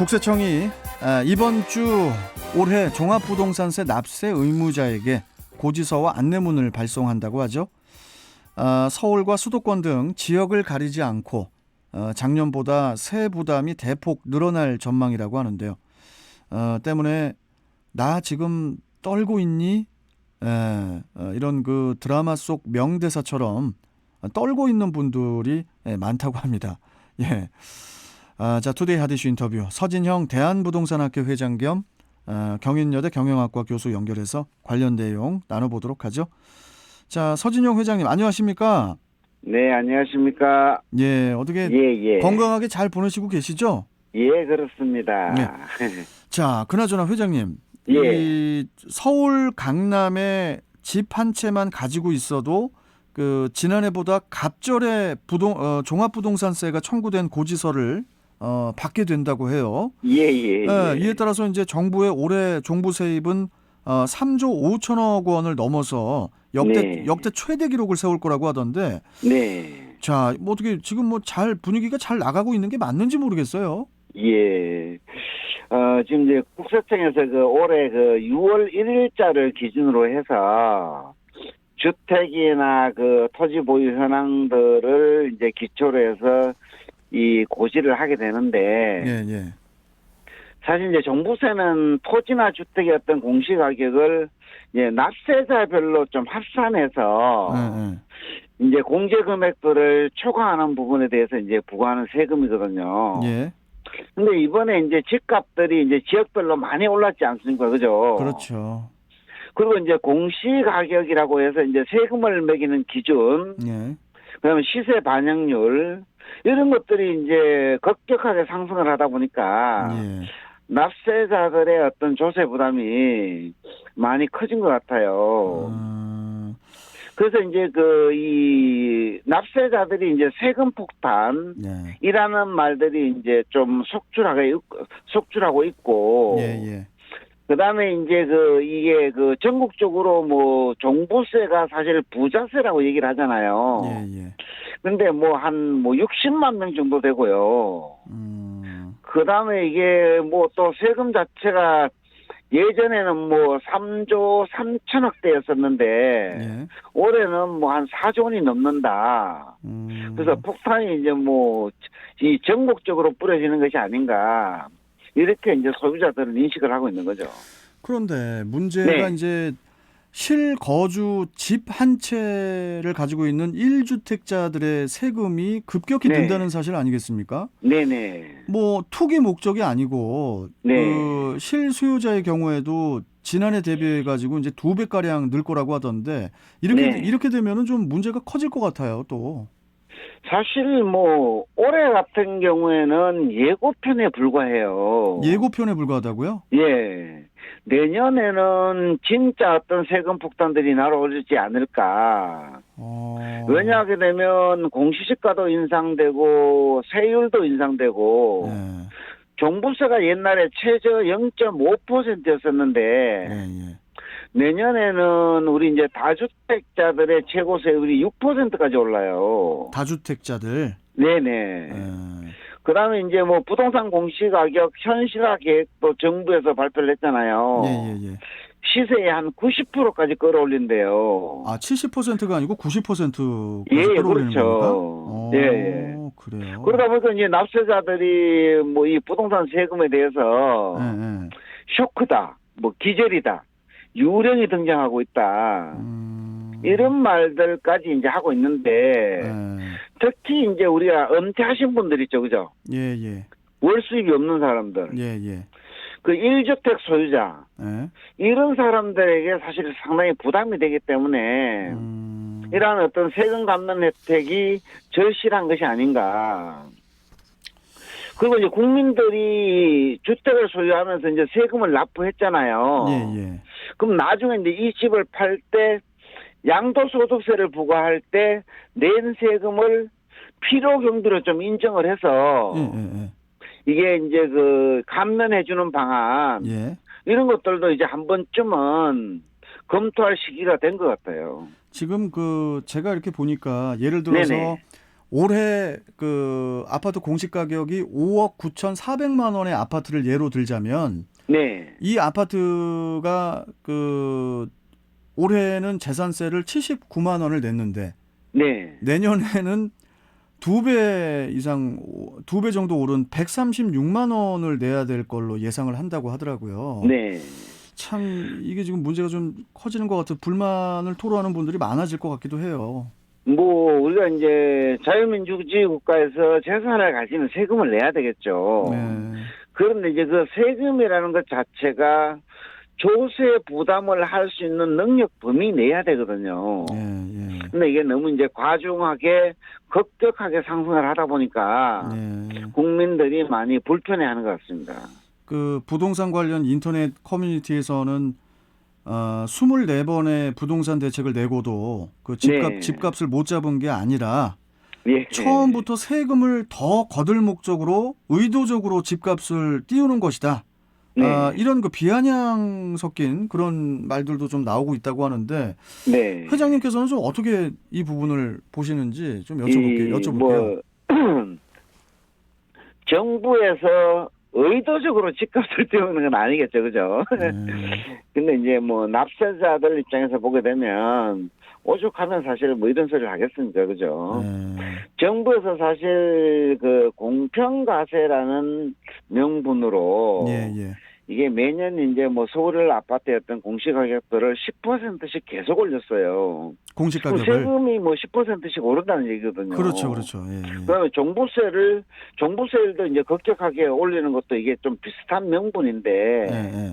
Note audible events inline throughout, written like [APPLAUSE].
국세청이 아, 이번 주 올해 종합부동산세 납세 의무자에게 고지서와 안내문을 발송한다고 하죠. 아, 서울과 수도권 등 지역을 가리지 않고 어, 작년보다 세 부담이 대폭 늘어날 전망이라고 하는데요. 어, 때문에 나 지금 떨고 있니? 에, 어, 이런 그 드라마 속 명대사처럼 떨고 있는 분들이 예, 많다고 합니다. 예. 아, 자, 투데이 하디슈 인터뷰 서진형 대한부동산학교 회장 겸 아, 경인여대 경영학과 교수 연결해서 관련 내용 나눠보도록 하죠. 자, 서진형 회장님 안녕하십니까? 네, 안녕하십니까. 예, 어떻게 예, 예. 건강하게 잘 보내시고 계시죠? 예, 그렇습니다. 네. 자, 그나저나 회장님, 예. 이 서울 강남에 집 한 채만 가지고 있어도 그 지난해보다 갑절에 부동 어, 종합부동산세가 청구된 고지서를 어, 받게 된다고 해요. 예, 예, 예, 예. 이에 따라서 이제 정부의 올해 종부 세입은 어, 3조 5천억 원을 넘어서 역대 네. 역대 최대 기록을 세울 거라고 하던데 네. 자, 뭐 어떻게 지금 뭐 잘 분위기가 잘 나가고 있는 게 맞는지 모르겠어요. 예. 어, 지금 이제 국세청에서 그 올해 그 6월 1일자를 기준으로 해서 주택이나 그 토지 보유 현황들을 이제 기초로 해서 이 고지를 하게 되는데 예, 예. 사실 이제 종부세는 토지나 주택의 어떤 공시 가격을 이제 납세자별로 좀 합산해서 예, 예. 이제 공제 금액들을 초과하는 부분에 대해서 이제 부과하는 세금이거든요. 예. 근데 이번에 이제 집값들이 이제 지역별로 많이 올랐지 않습니까? 그죠? 그렇죠. 그리고 이제 공시 가격이라고 해서 이제 세금을 매기는 기준, 예. 그다음에 시세 반영률 이런 것들이 이제 급격하게 상승을 하다 보니까 예. 납세자들의 어떤 조세 부담이 많이 커진 것 같아요. 음, 그래서 이제 그 이 납세자들이 이제 세금 폭탄 예. 이라는 말들이 이제 좀 속출하게 있- 속출하고 있고 예, 예. 그 다음에 이제 그 이게 그 전국적으로 뭐 종부세가 사실 부자세라고 얘기를 하잖아요. 예, 예. 근데 뭐한뭐 60만 명 정도 되고요. 음, 그 다음에 이게 뭐 또 세금 자체가 예전에는 뭐 3조 3천억 대였었는데 예. 올해는 뭐 한 4조 원이 넘는다. 음, 그래서 폭탄이 이제 뭐 이 전국적으로 뿌려지는 것이 아닌가 이렇게 이제 소비자들은 인식을 하고 있는 거죠. 그런데 문제가 네. 이제 실거주 집 한 채를 가지고 있는 1주택자들의 세금이 급격히 네. 든다는 사실 아니겠습니까? 네네. 뭐 투기 목적이 아니고 네. 그 실수요자의 경우에도 지난해 대비해 가지고 이제 두 배 가량 늘 거라고 하던데 이렇게 네. 이렇게 되면은 좀 문제가 커질 것 같아요. 또 사실 뭐 올해 같은 경우에는 예고편에 불과해요. 예고편에 불과하다고요? 예. 내년에는 진짜 어떤 세금 폭탄들이 날아오르지 않을까. 어... 왜냐하게 되면 공시지가도 인상되고 세율도 인상되고 예, 종부세가 옛날에 최저 0.5%였었는데 예, 예. 내년에는 우리 이제 다주택자들의 최고 세율이 6%까지 올라요. 다주택자들. 네네. 예. 그다음에 이제 뭐 부동산 공시가격 현실화 계획도 정부에서 발표를 했잖아요. 예, 예, 예. 시세의 한 90%까지 끌어올린대요. 아, 70%가 아니고 90%까지 예, 예, 끌어올리는 그렇죠. 어, 예, 예. 그래요. 그러다 보니까 이제 납세자들이 뭐 이 부동산 세금에 대해서 예, 예. 쇼크다, 뭐 기절이다, 유령이 등장하고 있다. 음, 이런 말들까지 이제 하고 있는데 예, 특히 이제 우리가 은퇴하신 분들 있죠, 그죠? 예, 예, 월 수입이 없는 사람들, 예, 예. 그 1주택 소유자 예. 이런 사람들에게 사실 상당히 부담이 되기 때문에 음, 이러한 어떤 세금 감면 혜택이 절실한 것이 아닌가. 그리고 이제 국민들이 주택을 소유하면서 이제 세금을 납부했잖아요. 예, 예. 그럼 나중에 이제 이 집을 팔 때 양도소득세를 부과할 때 낸 세금을 필요 경비로 좀 인정을 해서 예, 예, 이게 이제 그 감면해주는 방안 예. 이런 것들도 이제 한 번쯤은 검토할 시기가 된 것 같아요. 지금 그 제가 이렇게 보니까 예를 들어서 네네. 올해 그 아파트 공시 가격이 5억 9,400만 원의 아파트를 예로 들자면 네. 이 아파트가 그 올해는 재산세를 79만 원을 냈는데 네. 내년에는 두 배 이상 두 배 정도 오른 136만 원을 내야 될 걸로 예상을 한다고 하더라고요. 네. 참 이게 지금 문제가 좀 커지는 것 같아 불만을 토로하는 분들이 많아질 것 같기도 해요. 뭐 우리가 이제 자유민주주의 국가에서 재산을 가지면 세금을 내야 되겠죠. 네. 그런데 이제 그 세금이라는 것 자체가 조세 부담을 할 수 있는 능력 범위 내야 되거든요. 예, 예. 근데 이게 너무 이제 과중하게 급격하게 상승을 하다 보니까 예. 국민들이 많이 불편해하는 것 같습니다. 그 부동산 관련 인터넷 커뮤니티에서는 어, 24번의 부동산 대책을 내고도 그 집값 네. 집값을 못 잡은 게 아니라 예. 처음부터 세금을 더 거둘 목적으로 의도적으로 집값을 띄우는 것이다. 네. 아, 이런 그 비아냥 섞인 그런 말들도 좀 나오고 있다고 하는데 네. 회장님께서는 좀 어떻게 이 부분을 보시는지 좀 여쭤볼게요. 이 여쭤볼게요. 뭐 [CLEARS THROAT] 정부에서 의도적으로 집값을 띄우는 건 아니겠죠, 그죠? 네. [LAUGHS] 근데 이제 뭐 납세자들 입장에서 보게 되면 오죽하면 사실 뭐 이런 소리를 하겠습니까, 그죠? 네. 정부에서 사실 그 공평가세라는 명분으로 예, 예. 이게 매년 이제 뭐 서울 아파트였던 공시가격들을 10%씩 계속 올렸어요. 공시 그럼 가격을 세금이 뭐 10%씩 오른다는 얘기거든요. 그렇죠, 그렇죠. 예, 예. 그다음에 종부세를 종부세율도 이제 급격하게 올리는 것도 이게 좀 비슷한 명분인데 예, 예.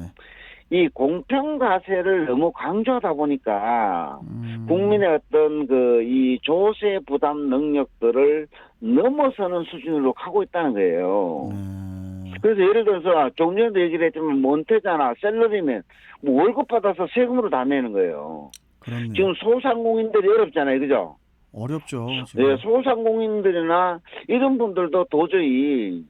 이 공평가세를 너무 강조하다 보니까 음, 국민의 어떤 그 이 조세 부담 능력들을 넘어서는 수준으로 가고 있다는 거예요. 네. 그래서 예를 들어서 전에도 얘기를 했지만 몬테자나 셀러리맨 뭐 월급 받아서 세금으로 다 내는 거예요. 그렇네요. 지금 소상공인들이 어렵잖아요, 그죠? 어렵죠. 지금. 네, 소상공인들이나 이런 분들도 도저히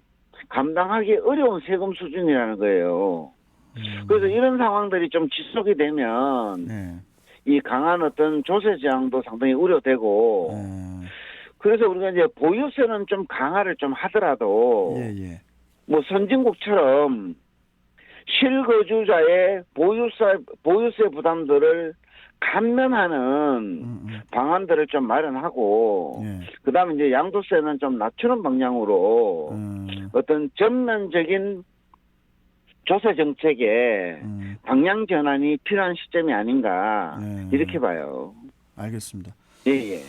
감당하기 어려운 세금 수준이라는 거예요. 음, 그래서 이런 상황들이 좀 지속이 되면 네. 이 강한 어떤 조세 저항도 상당히 우려되고 네. 그래서 우리가 이제 보유세는 좀 강화를 좀 하더라도 예, 예. 뭐 선진국처럼 실거주자의 보유세 보유세 부담들을 감면하는 음, 음. 방안들을 좀 마련하고 예. 그다음에 이제 양도세는 좀 낮추는 방향으로 음, 어떤 전면적인 조세 정책에 음, 방향 전환이 필요한 시점이 아닌가 네. 이렇게 봐요. 알겠습니다. 예, 예.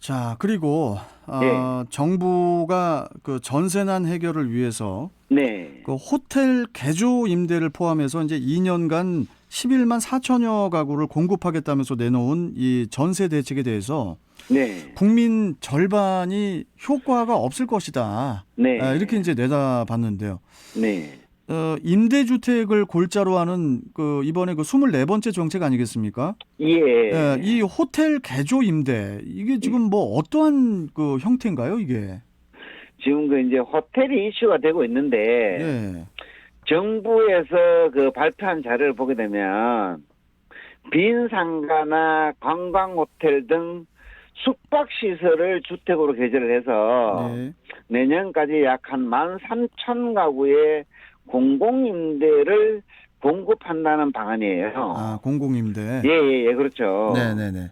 자, 그리고 어, 예. 정부가 그 전세난 해결을 위해서 네. 그 호텔 개조 임대를 포함해서 이제 2년간 11만 4천여 가구를 공급하겠다면서 내놓은 이 전세 대책에 대해서 네. 국민 절반이 효과가 없을 것이다. 네. 아, 이렇게 이제 내다봤는데요. 네. 어, 임대주택을 골자로 하는 그 이번에 그 24번째 정책 아니겠습니까? 예. 예, 이 호텔 개조 임대 이게 지금 뭐 어떠한 그 형태인가요, 이게? 지금 그 이제 호텔이 이슈가 되고 있는데 예. 정부에서 그 발표한 자료를 보게 되면 빈 상가나 관광 호텔 등 숙박 시설을 주택으로 개조를 해서 네. 내년까지 약한13,000 가구의 공공임대를 공급한다는 방안이에요. 아, 공공임대. 예, 예, 예, 그렇죠. 네, 네, 네.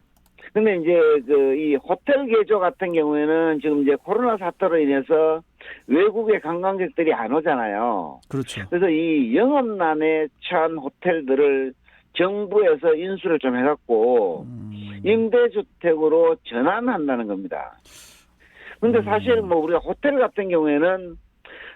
근데 이제 그 이 호텔 개조 같은 경우에는 지금 이제 코로나 사태로 인해서 외국의 관광객들이 안 오잖아요. 그렇죠. 그래서 이 영업난에 처한 호텔들을 정부에서 인수를 좀 해갖고 음, 임대주택으로 전환한다는 겁니다. 근데 음. 사실 뭐 우리가 호텔 같은 경우에는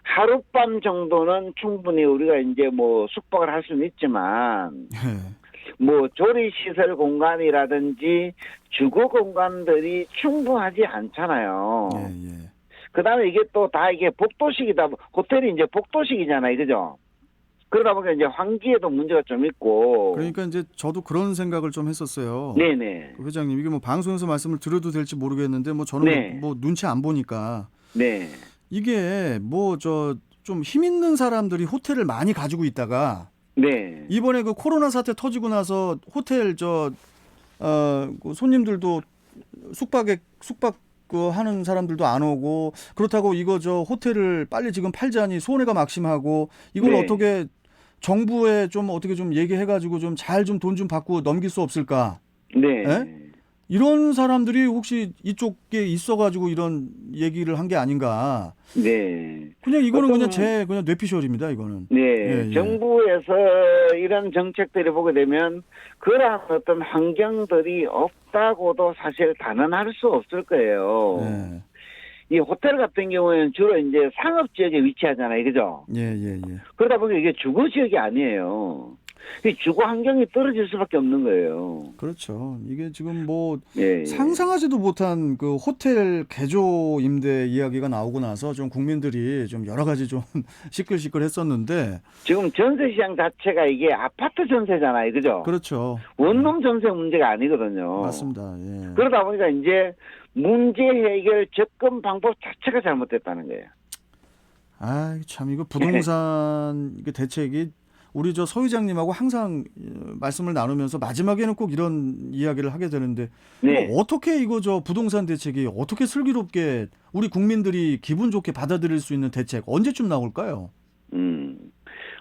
하룻밤 정도는 충분히 우리가 이제 뭐 숙박을 할 수는 있지만 예. 뭐 조리 시설 공간이라든지 주거 공간들이 충분하지 않잖아요. 예, 예. 그다음에 이게 또 다 이게 복도식이다. 호텔이 이제 복도식이잖아요, 그죠? 그러다 보니까 이제 환기에도 문제가 좀 있고. 그러니까 이제 저도 그런 생각을 좀 했었어요. 네네. 그 회장님 이게 뭐 방송에서 말씀을 드려도 될지 모르겠는데 뭐 저는 네. 뭐, 뭐 눈치 안 보니까 네. 이게 뭐 저 좀 힘 있는 사람들이 호텔을 많이 가지고 있다가 네. 이번에 그 코로나 사태 터지고 나서 호텔 저 어, 그 손님들도 숙박에 숙박 그 하는 사람들도 안 오고 그렇다고 이거 저 호텔을 빨리 지금 팔자니 손해가 막심하고 이걸 네. 어떻게 정부에 좀 어떻게 좀 얘기해 가지고 좀 잘 좀 돈 좀 받고 넘길 수 없을까? 네. 예? 이런 사람들이 혹시 이쪽에 있어가지고 이런 얘기를 한 게 아닌가? 네. 그냥 이거는 그냥 제 그냥 뇌피셜입니다. 이거는. 네, 예, 예. 정부에서 이런 정책들을 보게 되면 그러한 어떤 환경들이 없다고도 사실 단언할 수 없을 거예요. 예, 이 호텔 같은 경우에는 주로 이제 상업 지역에 위치하잖아요, 그죠? 예, 예, 예. 그러다 보니까 이게 주거 지역이 아니에요. 이 주거 환경이 떨어질 수밖에 없는 거예요. 그렇죠. 이게 지금 뭐 예. 예. 상상하지도 못한 그 호텔 개조 임대 이야기가 나오고 나서 좀 국민들이 좀 여러 가지 좀 [LAUGHS] 시끌시끌했었는데 지금 전세 시장 자체가 이게 아파트 전세잖아요, 그죠? 그렇죠. 원룸 전세 문제가 아니거든요. 맞습니다. 예. 그러다 보니까 이제 문제 해결 접근 방법 자체가 잘못됐다는 거예요. 아, 참 이거 부동산 [LAUGHS] 대책이 우리 저 서 회장님하고 항상 어, 말씀을 나누면서 마지막에는 꼭 이런 이야기를 하게 되는데 네. 이거 어떻게 이거 저 부동산 대책이 어떻게 슬기롭게 우리 국민들이 기분 좋게 받아들일 수 있는 대책 언제쯤 나올까요? 음.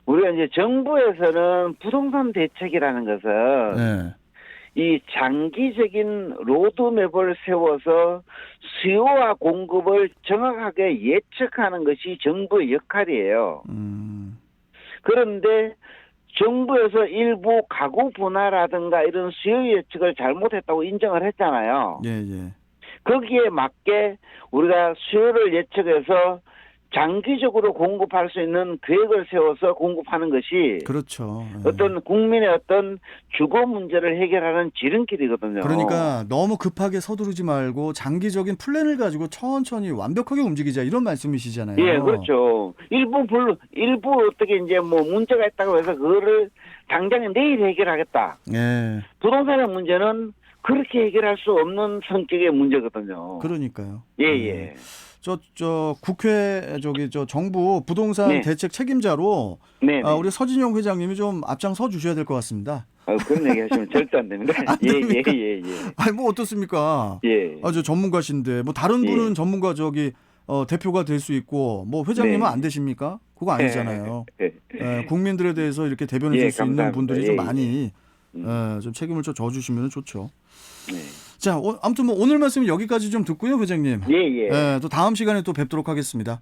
우리가 이제 정부에서는 부동산 대책이라는 것은 네. 이 장기적인 로드맵을 세워서 수요와 공급을 정확하게 예측하는 것이 정부의 역할이에요. 음. 그런데 정부에서 일부 가구 분화라든가 이런 수요 예측을 잘못했다고 인정을 했잖아요. 예, 예. 거기에 맞게 우리가 수요를 예측해서 장기적으로 공급할 수 있는 계획을 세워서 공급하는 것이 그렇죠. 예. 어떤 국민의 어떤 주거 문제를 해결하는 지름길이거든요. 그러니까 너무 급하게 서두르지 말고 장기적인 플랜을 가지고 천천히 완벽하게 움직이자 이런 말씀이시잖아요. 예, 그렇죠. 일부 불 일부 어떻게 이제 뭐 문제가 있다고 해서 그거를 당장에 내일 해결하겠다. 예. 부동산의 문제는 그렇게 해결할 수 없는 성격의 문제거든요. 그러니까요. 예, 예. 저, 저, 국회, 저기, 저, 정부 부동산 네. 대책 책임자로, 네. 아, 우리 서진영 회장님이 좀 앞장서 주셔야 될 것 같습니다. 아, 그런 얘기 하시면 절대 안 됩니다. 안 예? 예, 예, 예. 아니, 뭐, 어떻습니까? 예. 아, 저 전문가신데, 뭐, 다른 예. 분은 전문가 저기, 어, 대표가 될 수 있고, 뭐, 회장님은 네. 안 되십니까? 그거 아니잖아요. 예. 예, 국민들에 대해서 이렇게 대변해 예, 줄수 있는 감사합니다. 분들이 좀 예, 많이, 음. 예, 좀 책임을 좀 져주시면 좋죠. 네. 자, 어, 아무튼 뭐, 오늘 말씀 여기까지 좀 듣고요, 회장님. 예, 예. 예, 또 다음 시간에 또 뵙도록 하겠습니다.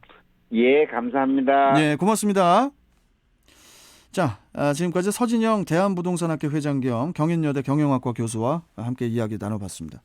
예, 감사합니다. 네, 고맙습니다. 자, 아, 지금까지 서진영 대한부동산학회 회장 겸 경인여대 경영학과 교수와 함께 이야기 나눠봤습니다.